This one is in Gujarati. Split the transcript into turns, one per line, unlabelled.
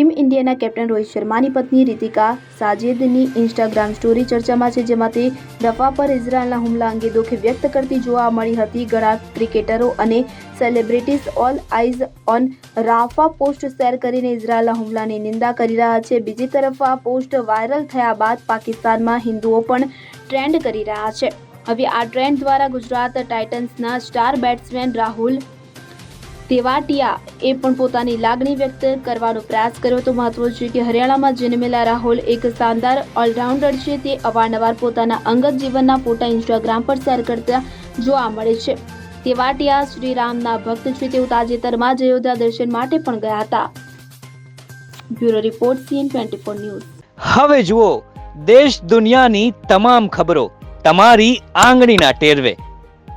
ઇન્ડિયાના કેપ્ટન રોહિત શર્માની પત્ની રીતિકા સાજેદની ઇન્સ્ટાગ્રામ સ્ટોરી ચર્ચામાં છે જેમાં તે રફા પર ઇઝરાયલના હુમલા અંગે દુઃખ વ્યક્ત કરતી જોવા મળી હતી. ઘણા ક્રિકેટરો અને celebrities all eyes on Rafah post share કરીને ઇઝરાયલના હુમલાની નિંદા કરી રહ્યા છે. બીજી તરફ આ પોસ્ટ વાયરલ થયા બાદ પાકિસ્તાનમાં હિન્દુઓ પણ ટ્રેન્ડ કરી રહ્યા છે. હવે આ ટ્રેન્ડ દ્વારા ગુજરાત ટાઇટન્સના સ્ટાર બેટ્સમેન રાહુલ તેવાટિયા એ પણ પોતાની લાગણી વ્યક્ત કરવાનો પ્રયાસ કર્યો તો મહત્વ છે કે હરિયાણામાં જન્મેલા રાહુલ એક શાનદાર ઓલરાઉન્ડર છે. તે અવારનવાર પોતાના અંગત જીવનના ફોટા ઇન્સ્ટાગ્રામ પર શેર કરતા જોવા મળે છે. તેવાટિયા શ્રીરામના ભક્ત છે. તેઓ તાજેતરમાં જ અયોધ્યા દર્શન માટે પણ ગયા હતા. Bureau report CN twenty four news.
હવે જુઓ, દેશ દુનિયાની તમામ ખબરો તમારી આંગળીના ટેરવે.